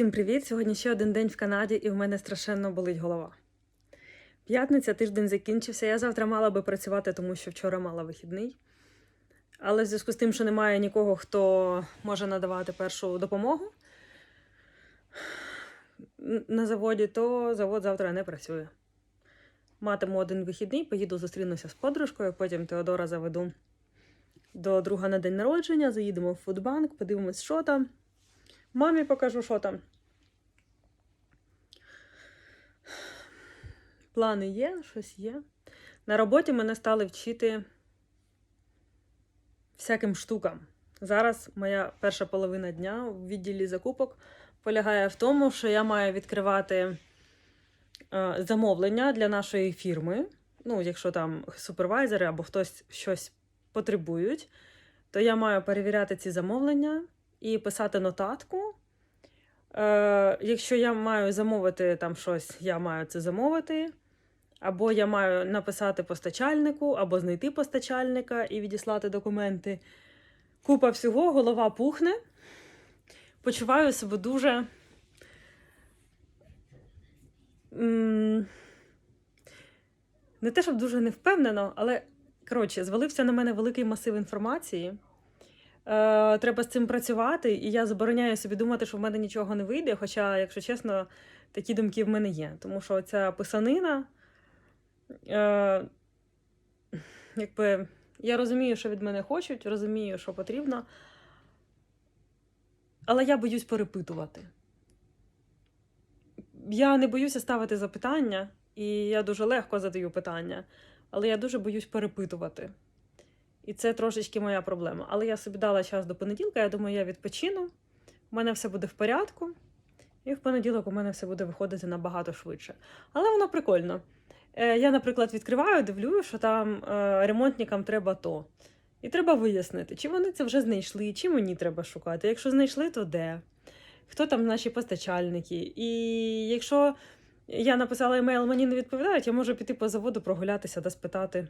Всім привіт! Сьогодні ще один день в Канаді, і в мене страшенно болить голова. П'ятниця, тиждень закінчився. Я завтра мала би працювати, тому що вчора мала вихідний. Але в зв'язку з тим, що немає нікого, хто може надавати першу допомогу на заводі, то завод завтра не працює. Матиму один вихідний, поїду зустрінуся з подружкою, потім Теодора заведу до друга на день народження, заїдемо в фудбанк, подивимось, що там. Мамі покажу, що там. Плани є, щось є. На роботі мене стали вчити всяким штукам. Зараз моя перша половина дня в відділі закупок полягає в тому, що я маю відкривати е, замовлення для нашої фірми. Ну, якщо там супервайзери або хтось щось потребують, то я маю перевіряти ці замовлення і писати нотатку. Е, якщо я маю замовити там щось, я маю це замовити. Або я маю написати постачальнику, або знайти постачальника і відіслати документи. Купа всього, голова пухне. Почуваю себе дуже. Не те, щоб дуже невпевнено, але коротше, звалився на мене великий масив інформації. Е, треба з цим працювати, і я забороняю собі думати, що в мене нічого не вийде. Хоча, якщо чесно, такі думки в мене є. Тому що ця писанина, е, якби, я розумію, що від мене хочуть, розумію, що потрібно. Але я боюсь перепитувати. Я не боюся ставити запитання, і я дуже легко задаю питання, але я дуже боюсь перепитувати. І це трошечки моя проблема. Але я собі дала час до понеділка, я думаю, я відпочину, у мене все буде в порядку, і в понеділок у мене все буде виходити набагато швидше. Але воно прикольно. Е, Я, наприклад, відкриваю, дивлюся, що там е, ремонтникам треба то. І треба вияснити, чи вони це вже знайшли, чи мені треба шукати. Якщо знайшли, то де? Хто там наші постачальники? І якщо я написала емейл, мені не відповідають, я можу піти по заводу прогулятися та спитати.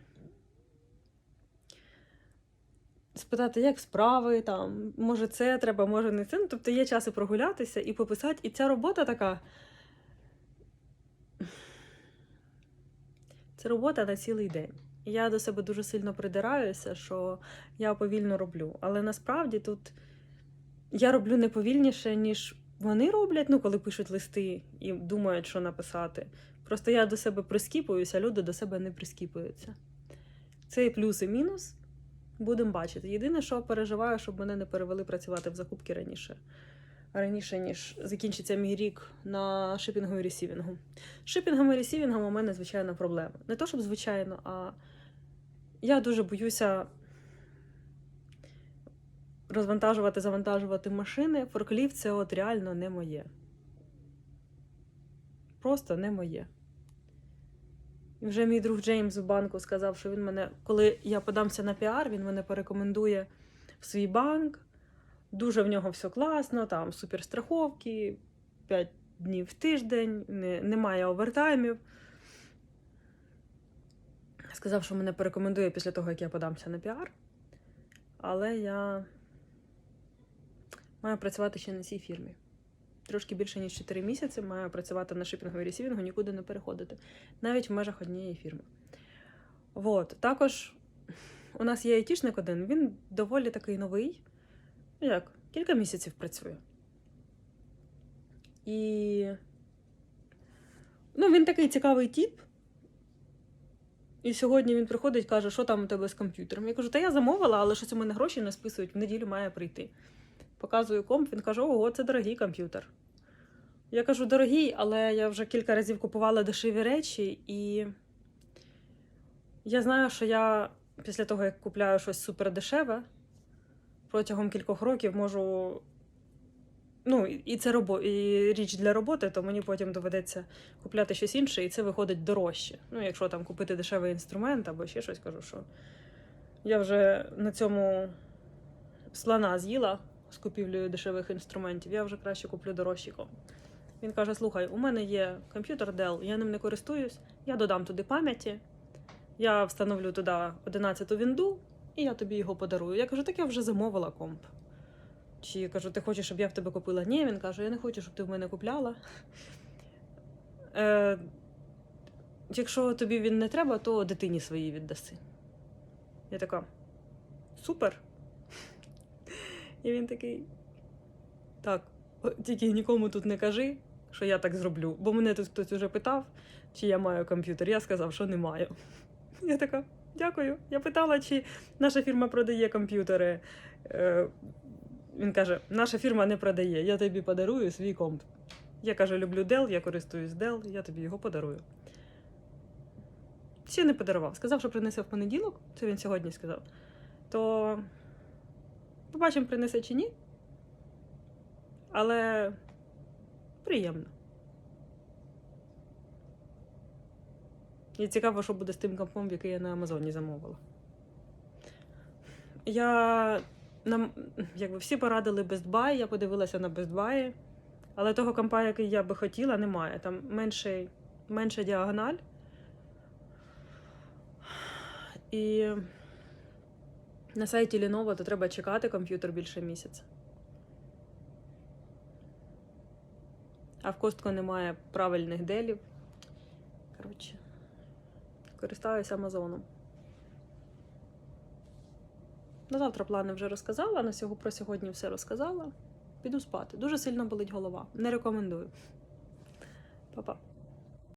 Спитати, як справи, там, може, це треба, може не це. Ну, тобто є час і прогулятися і пописати. І ця робота така. Це робота на цілий день. Я до себе дуже сильно придираюся, що я повільно роблю. Але насправді тут я роблю не повільніше, ніж вони роблять, ну, коли пишуть листи і думають, що написати. Просто я до себе прискіпуюся, люди до себе не прискіпуються. Це і плюс, і мінус. Будемо бачити. Єдине, що переживаю, щоб мене не перевели працювати в закупки раніше. Раніше, ніж закінчиться мій рік на шипінгу і ресівінгу. З Шипінгом і ресівінгом у мене, звичайно, проблема. Не то, щоб звичайно, а я дуже боюся розвантажувати, завантажувати машини. Форкліфт це от реально не моє. Просто не моє. І вже мій друг Джеймс в банку сказав, що він мене, коли я подамся на піар, він мене порекомендує в свій банк. Дуже в нього все класно, там суперстраховки, 5 днів в тиждень, не, немає овертаймів. Сказав, що мене порекомендує після того, як я подамся на піар. Але я маю працювати ще на цій фірмі. Трошки більше, ніж 4 місяці маю працювати на шипінгу і ресівінгу, нікуди не переходити. Навіть в межах однієї фірми. Вот. Також у нас є айтішник один, він доволі такий новий. Ну як, кілька місяців працює. І. Ну, він такий цікавий тип. І сьогодні він приходить каже, що там у тебе з комп'ютером. Я кажу, та я замовила, але щось у мене гроші не списують, в неділю має прийти. Показую комп, він каже, ого, це дорогий комп'ютер. Я кажу, дорогий, але я вже кілька разів купувала дешеві речі, і я знаю, що я після того, як купляю щось супердешеве, протягом кількох років можу. Ну, і це робо... і річ для роботи, то мені потім доведеться купляти щось інше, і це виходить дорожче. Ну, якщо там купити дешевий інструмент або ще щось кажу, що я вже на цьому слона з'їла з купівлею дешевих інструментів, я вже краще куплю дорожчий комп. Він каже: слухай, у мене є комп'ютер Dell, я ним не користуюсь, я додам туди пам'яті, я встановлю туди 11-ту вінду, і я тобі його подарую. Я кажу, так я вже замовила комп. Чи кажу, ти хочеш, щоб я в тебе купила? Ні, він каже, я не хочу, щоб ти в мене купляла. Е, якщо тобі він не треба, то дитині своїй віддаси. Я така, супер. І він такий. Так, тільки нікому тут не кажи, що я так зроблю. Бо мене тут хтось уже питав, чи я маю комп'ютер. Я сказав, що не маю. Я така, дякую. Я питала, чи наша фірма продає комп'ютери. Е, він каже: наша фірма не продає, я тобі подарую свій комп. Я каже, люблю Dell, я користуюсь Dell, я тобі його подарую. Ще не подарував. Сказав, що принесе в понеділок, це він сьогодні сказав. То побачимо, принесе чи ні. Але приємно. І цікаво, що буде з тим компом, який я на Амазоні замовила. Я нам, якби всі порадили Best Buy, я подивилася на Best Buy, але того компа, який я би хотіла, немає. Там менший, менша діагональ. І на сайті Lenovo то треба чекати комп'ютер більше місяця. А в Костко немає правильних делів. Коротше, користаюся Амазоном. На завтра плани вже розказала, на сього про сьогодні все розказала. Піду спати. Дуже сильно болить голова. Не рекомендую. Па-па.